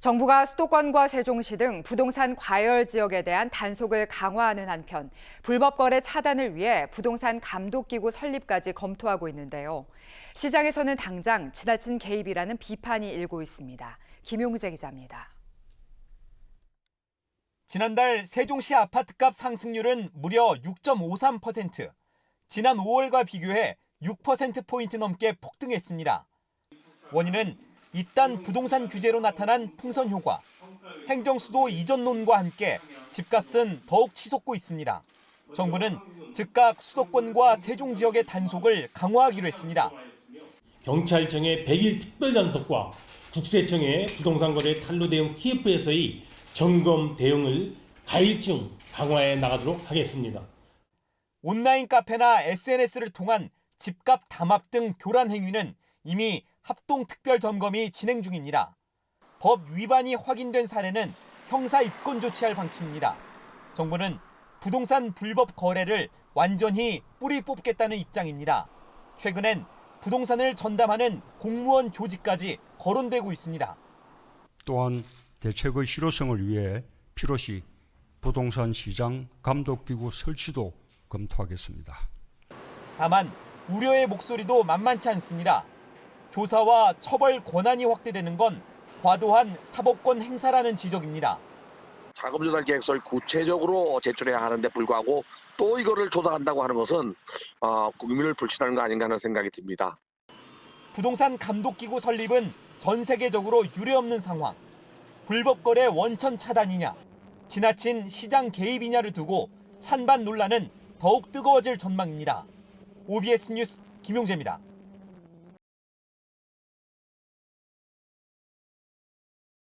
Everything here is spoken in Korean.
정부가 수도권과 세종시 등 부동산 과열 지역에 대한 단속을 강화하는 한편 불법 거래 차단을 위해 부동산 감독기구 설립까지 검토하고 있는데요. 시장에서는 당장 지나친 개입이라는 비판이 일고 있습니다. 김용재 기자입니다. 지난달 세종시 아파트값 상승률은 무려 6.53%. 지난 5월과 비교해 6%포인트 넘게 폭등했습니다. 원인은 이딴 부동산 규제로 나타난 풍선 효과, 행정수도 이전론과 함께 집값은 더욱 치솟고 있습니다. 정부는 즉각 수도권과 세종 지역의 단속을 강화하기로 했습니다. 경찰청의 100일 특별 단속과 국세청의 부동산 거래 탄로 대응 TF에서의 점검 대응을 가일층 강화해 나가도록 하겠습니다. 온라인 카페나 SNS를 통한 집값 담합 등 교란 행위는 이미 합동 특별 점검이 진행 중입니다. 법 위반이 확인된 사례는 형사 입건 조치할 방침입니다. 정부는 부동산 불법 거래를 완전히 뿌리 뽑겠다는 입장입니다. 최근엔 부동산을 전담하는 공무원 조직까지 거론되고 있습니다. 또한 대책의 실효성을 위해 필요시 부동산 시장 감독기구 설치도 검토하겠습니다. 다만 우려의 목소리도 만만치 않습니다. 조사와 처벌 권한이 확대되는 건 과도한 사법권 행사라는 지적입니다. 자금 조달 계획서를 구체적으로 제출해야 하는데 불구하고 또 이거를 조달한다고 하는 것은 어, 국민을 불신하는 거 아닌가 하는 생각이 듭니다. 부동산 감독기구 설립은 전 세계적으로 유례없는 상황. 불법 거래 원천 차단이냐, 지나친 시장 개입이냐를 두고 찬반 논란은 더욱 뜨거워질 전망입니다. OBS 뉴스 김용재입니다.